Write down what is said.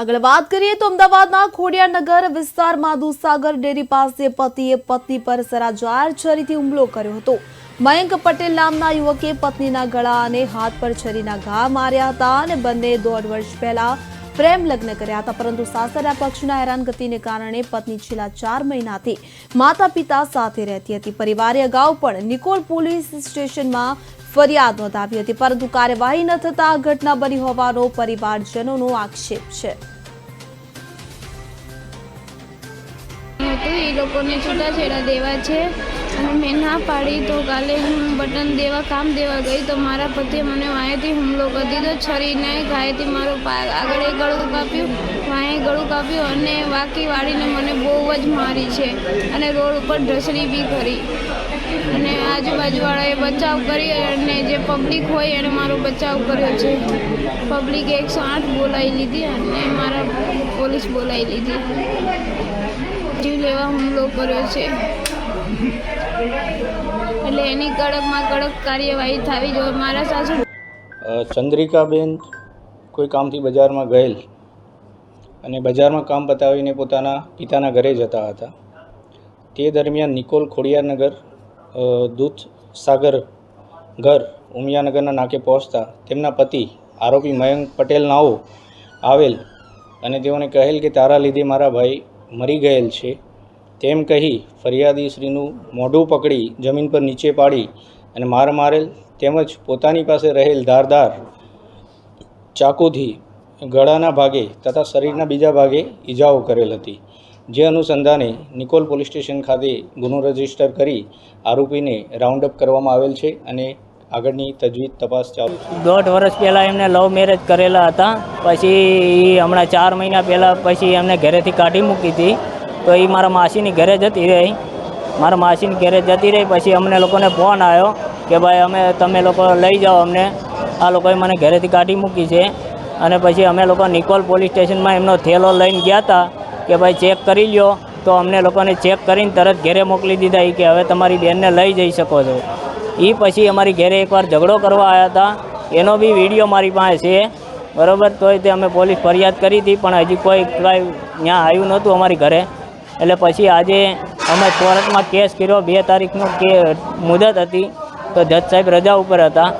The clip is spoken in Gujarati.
આગળ વાત કરીએ તો અમદાવાદના ખોડિયાનગર વિસ્તારમાં દૂધસાગર ડેરી પાસે પતિએ પત્ની પર સરાજાર છરીથી હુમલો કર્યો હતો. મયંક પટેલ નામના યુવકે પત્નીના ગળા અને હાથ પર છરીના ઘા માર્યા હતા અને બંને દોઢ વર્ષ પહેલા પ્રેમ લગ્ન કર્યા હતા. પરંતુ સાસરા પક્ષના હેરાનગતિને કારણે પત્ની છેલ્લા ચાર મહિનાથી માતા પિતા સાથે રહેતી હતી. પરિવારે અગાઉ પણ નિકોલ પોલીસ સ્ટેશનમાં ફરિયાદ નોંધાવી હતી, પરંતુ કાર્યવાહી ન થતા ઘટના બની હોવાનો પરિવારજનોનો આક્ષેપ છે. એ લોકોને છૂટાછેડા દેવા છે. મેં ના પાડી તો કાલે હું બટન દેવા, કામ દેવા ગઈ તો મારા પતિએ મને વાંયથી હુમલો કરી દીધો. છરીને ગાયથી મારો પાક આગળ એ ગળું કાપ્યું, વાંયે ગળું કાપ્યું અને વાકી વાળીને મને બહુ જ મારી છે અને રોડ ઉપર ઢસડી બી કરી. અને આજુબાજુવાળાએ બચાવ કરી અને જે પબ્લિક હોય એણે મારો બચાવ કર્યો છે. પબ્લિકે એકસો આઠ બોલાવી લીધી અને મારા પોલીસ બોલાવી લીધી. જીવ લેવા હુમલો કર્યો છે. એટલે એની કડકમાં કડક કાર્યવાહી થવી જોઈએ. મારા સાસુ ચંદ્રિકાબેન કોઈ કામથી બજારમાં ગયેલ અને બજારમાં કામ પતાવીને પોતાના પિતાના ઘરે જતા હતા. તે દરમિયાન નિકોલ ખોડિયારનગર દૂધ સાગર ઘર ઉમિયાનગરના નાકે પહોંચતા તેમના પતિ આરોપી મયંક પટેલ નાઓ આવેલ અને તેઓને કહેલ કે તારા લીધે મારા ભાઈ મરી ગયેલ છે. તેમ કહી ફરિયાદી શ્રીનું મોઢું પકડી જમીન પર નીચે પાડી અને માર મારેલ તેમજ પોતાની પાસે રહેલ ધારદાર ચાકુથી ગળાના ભાગે તથા શરીરના બીજા ભાગે ઈજાઓ કરેલ હતી. જે અનુસંધાને નિકોલ પોલીસ સ્ટેશન ખાતે ગુનો રજિસ્ટર કરી આરોપીને રાઉન્ડ અપ કરવામાં આવેલ છે અને આગળની તજવીજ તપાસ ચાલુ છે. દોઢ વર્ષ પહેલાં એમને લવ મેરેજ કરેલા હતા. પછી હમણાં ચાર મહિના પહેલાં પછી એમને ઘરેથી કાઢી મૂકી હતી. તો એ મારા માસીની ઘરે જતી રહી. મારા માસીની ઘરે જતી રહી, પછી અમને લોકોને ફોન આવ્યો કે ભાઈ અમે, તમે લોકો લઈ જાઓ અમને. આ લોકોએ મને ઘરેથી કાઢી મૂકી છે. અને પછી અમે લોકો નિકોલ પોલીસ સ્ટેશનમાં એમનો થેલો લઈને ગયા હતા કે ભાઈ ચેક કરી લ્યો. તો અમને લોકોને ચેક કરીને તરત ઘરે મોકલી દીધા એ કે હવે તમારી બેનને લઈ જઈ શકો છો. એ પછી અમારી ઘરે એકવાર ઝઘડો કરવા આવ્યા હતા એનો બી વીડિયો મારી પાસે છે. બરાબર? તોય તે અમે પોલીસ ફરિયાદ કરી હતી, પણ હજી કોઈ કાંઈ ત્યાં આવ્યું નહોતું અમારી ઘરે. એટલે પછી આજે અમે કોર્ટમાં કેસ કર્યો, બે તારીખનો કે મુદત હતી. તો જજ સાહેબ રજા ઉપર હતા.